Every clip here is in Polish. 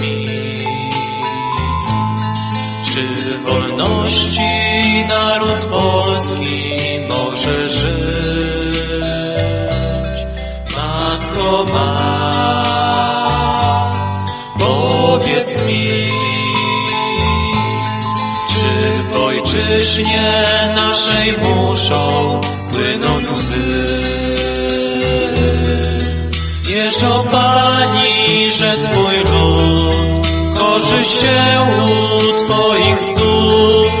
mi, czy wolności naród polski może żyć? Matko ma, powiedz mi, czy w ojczyźnie naszej muszą płynąć łzy? Wiesz o Pani, że Twój lud korzy się u Twoich stóp,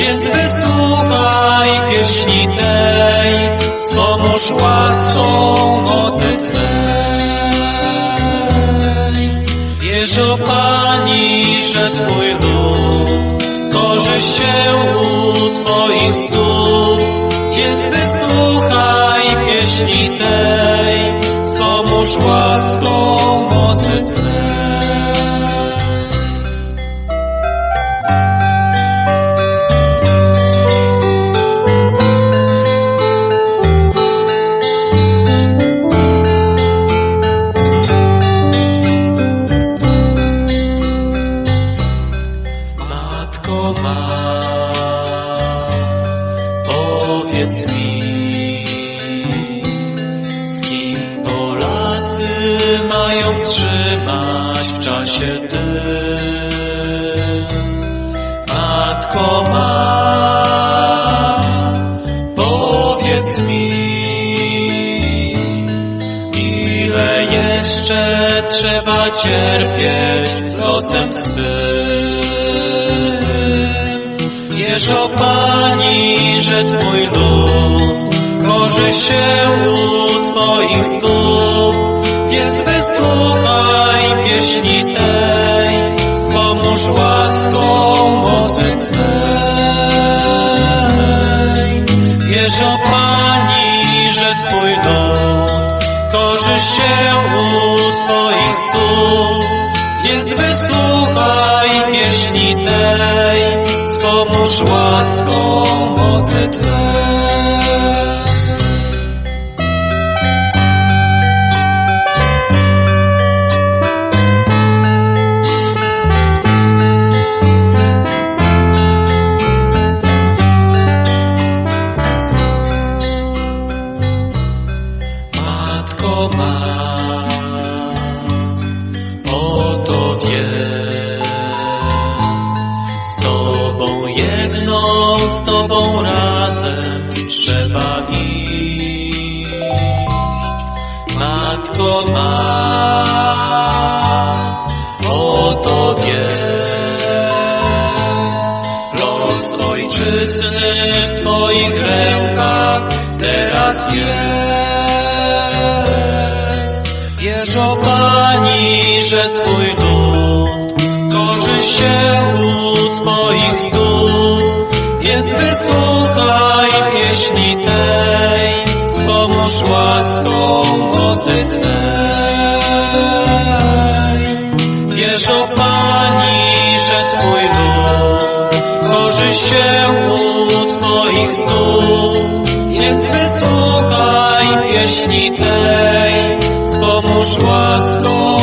więc wysłuchaj pieśni tej, wspomóż łaską mocy Twej. Wiesz o Pani, że Twój lud korzy się u Twoich stóp, więc wysłuchaj pieśni tej, wspomóż łaską mocy. Matko ma, powiedz mi, Matko ma, powiedz mi, ile jeszcze trzeba cierpieć z losem swym. Wiesz o Pani, że Twój lud korzy się u Twoich stóp, więc wysłuchaj pieśni tej, wspomóż łaską mocy Twej. Wiesz o Pani, że Twój lud korzy się u Twoich stóp, więc wysłuchaj pieśni tej, wspomóż łaską mocy Twej. Tobą razem trzeba iść. Matko ma, oto wiem, los ojczyzny w Twoich rękach teraz jest. Wiesz o Pani, że Twój lud korzy się u Twoich stóp, pieśni tej, wspomóż łaską mocy Twej. Wiesz o Pani, że Twój lud korzy się u Twoich stóp, więc wysłuchaj pieśni tej, wspomóż łaską